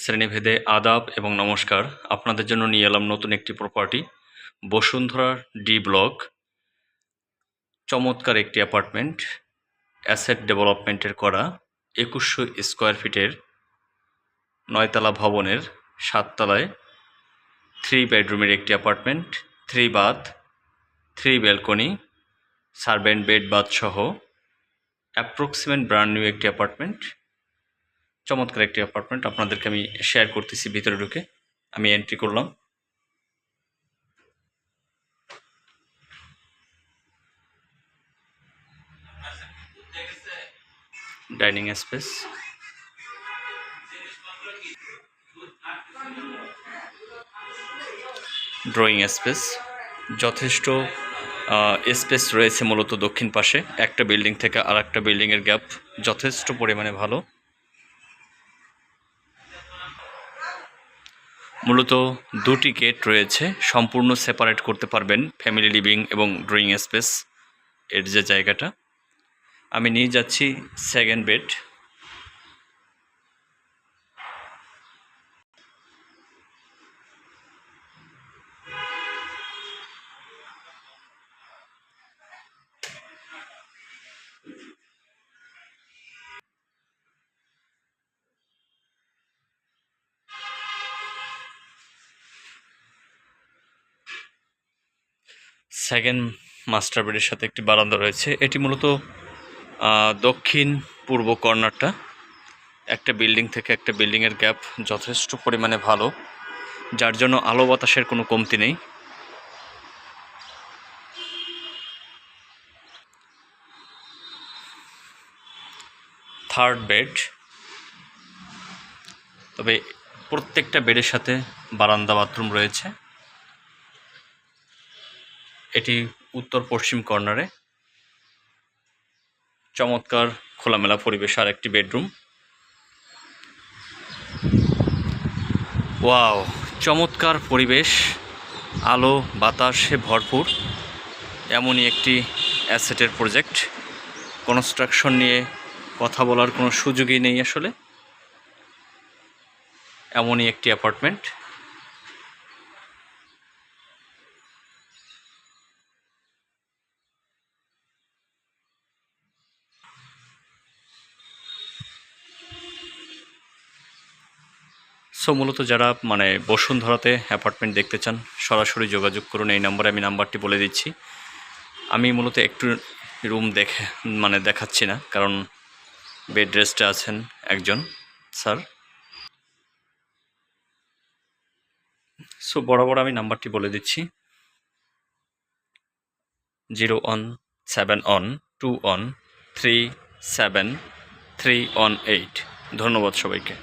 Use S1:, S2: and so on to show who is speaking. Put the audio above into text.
S1: শ্রেণীভেদে আদাব এবং নমস্কার। আপনাদের জন্য নিয়ে এলাম নতুন একটি প্রপার্টি বসুন্ধরা ডি ব্লক চমৎকার একটি অ্যাপার্টমেন্ট অ্যাসেট ডেভেলপমেন্টের করা, একুশশো স্কোয়ার ফিটের নয়তলা ভবনের সাততলায় থ্রি বেডরুমের একটি apartment three bath three balcony servant bed bath সহ অ্যাপ্রক্সিমেট ব্র্যান্ড নিউ একটি অ্যাপার্টমেন্ট চমৎকার একটি অ্যাপার্টমেন্ট আপনাদেরকে আমি শেয়ার করতেছি, ভিতরে ঢুকে। আমি এন্ট্রি করলাম। ডাইনিং স্পেস ড্রয়িং স্পেস যথেষ্ট স্পেস রয়েছে মূলত দক্ষিণ পাশে। একটা বিল্ডিং থেকে আর একটা বিল্ডিংয়ের গ্যাপ যথেষ্ট পরিমাণে ভালো। মূলত দুটি গেট রয়েছে, সম্পূর্ণ সেপারেট করতে পারবেন ফ্যামিলি লিভিং এবং ড্রয়িং স্পেস এর যে জায়গাটা। আমি নিয়ে যাচ্ছি সেকেন্ড বেড সেকেন্ড মাস্টার বেডের সাথে একটি বারান্দা রয়েছে। এটি মূলত দক্ষিণ পূর্ব কর্নারটা। একটা বিল্ডিং থেকে একটা বিল্ডিংয়ের গ্যাপ যথেষ্ট পরিমাণে ভালো, যার জন্য আলো বাতাসের কোনো কমতি নেই। Third bed. তবে প্রত্যেকটা বেডের সাথে বারান্দা বাথরুম রয়েছে। এটি উত্তর পশ্চিম কর্নারে। চমৎকার খোলামেলা পরিবেশ আর একটি বেডরুম। ওয়াও, চমৎকার পরিবেশ, আলো, বাতাসে ভরপুর। এমনই একটি অ্যাসেটের প্রজেক্ট। কনস্ট্রাকশন নিয়ে কথা বলার কোনো সুযোগই নেই আসলে। এমনই একটি অ্যাপার্টমেন্ট। সো মূলত যারা মানে বসুন্ধরাতে অ্যাপার্টমেন্ট দেখতে চান, সরাসরি যোগাযোগ করুন। এই নম্বরে আমি নাম্বারটি বলে দিচ্ছি। আমি মূলত একটু রুম দেখে মানে দেখাচ্ছি না, কারণ বেড রেস্টে আছেন একজন স্যার সো বরাবর আমি নাম্বারটি বলে দিচ্ছি। Zero one seven one two one three seven three one eight ধন্যবাদ সবাইকে।